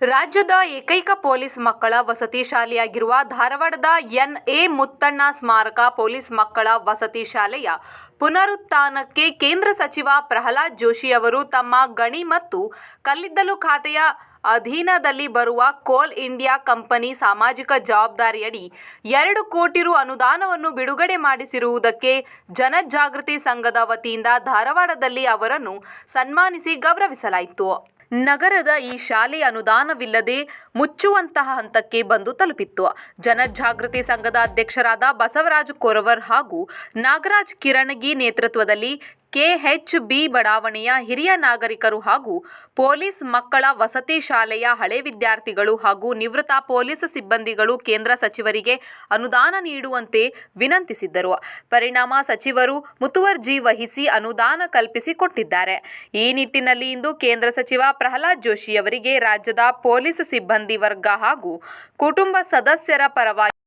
ರಾಜ್ಯದ ಏಕೈಕ ಪೊಲೀಸ್ ಮಕ್ಕಳ ವಸತಿ ಶಾಲೆಯಾಗಿರುವ ಧಾರವಾಡದ ಎ ಮುತ್ತಣ್ಣ ಸ್ಮಾರಕ ಪೊಲೀಸ್ ಮಕ್ಕಳ ವಸತಿ ಶಾಲೆಯ ಪುನರುತ್ಥಾನಕ್ಕೆ ಕೇಂದ್ರ ಸಚಿವ ಪ್ರಹ್ಲಾದ್ ಜೋಶಿ ಅವರು ತಮ್ಮ ಗಣಿ ಮತ್ತು ಕಲ್ಲಿದ್ದಲು ಖಾತೆಯ ಅಧೀನದಲ್ಲಿ ಬರುವ ಕೋಲ್ ಇಂಡಿಯಾ ಕಂಪನಿ ಸಾಮಾಜಿಕ ಜವಾಬ್ದಾರಿಯಡಿ ಎರಡು ಕೋಟಿ ರು ಅನುದಾನವನ್ನು ಬಿಡುಗಡೆ ಮಾಡಿಸಿರುವುದಕ್ಕೆ ಜನಜಾಗೃತಿ ಸಂಘದ ವತಿಯಿಂದ ಧಾರವಾಡದಲ್ಲಿ ಅವರನ್ನು ಸನ್ಮಾನಿಸಿ ಗೌರವಿಸಲಾಯಿತು. ನಗರದ ಈ ಶಾಲೆ ಅನುದಾನವಿಲ್ಲದೆ ಮುಚ್ಚುವಂತಹ ಹಂತಕ್ಕೆ ಬಂದು ತಲುಪಿತ್ತು. ಜನಜಾಗೃತಿ ಸಂಘದ ಅಧ್ಯಕ್ಷರಾದ ಬಸವರಾಜ ಕೊರವರ್ ಹಾಗೂ ನಾಗರಾಜ್ ಕಿರಣಗಿ ನೇತೃತ್ವದಲ್ಲಿ ಕೆಎಚ್ ಬಿ ಬಡಾವಣೆಯ ಹಿರಿಯ ನಾಗರಿಕರು ಹಾಗೂ ಪೊಲೀಸ್ ಮಕ್ಕಳ ವಸತಿ ಶಾಲೆಯ ಹಳೆ ವಿದ್ಯಾರ್ಥಿಗಳು ಹಾಗೂ ನಿವೃತ್ತ ಪೊಲೀಸ್ ಸಿಬ್ಬಂದಿಗಳು ಕೇಂದ್ರ ಸಚಿವರಿಗೆ ಅನುದಾನ ನೀಡುವಂತೆ ವಿನಂತಿಸಿದ್ದರು. ಪರಿಣಾಮ ಸಚಿವರು ಮುತುವರ್ಜಿ ವಹಿಸಿ ಅನುದಾನ ಕಲ್ಪಿಸಿಕೊಟ್ಟಿದ್ದಾರೆ. ಈ ನಿಟ್ಟಿನಲ್ಲಿ ಇಂದು ಕೇಂದ್ರ ಸಚಿವ ಪ್ರಹ್ಲಾದ್ ಜೋಶಿ ಅವರಿಗೆ ರಾಜ್ಯದ ಪೊಲೀಸ್ ಸಿಬ್ಬಂದಿ ವರ್ಗ ಹಾಗೂ ಕುಟುಂಬ ಸದಸ್ಯರ ಪರವಾಗಿ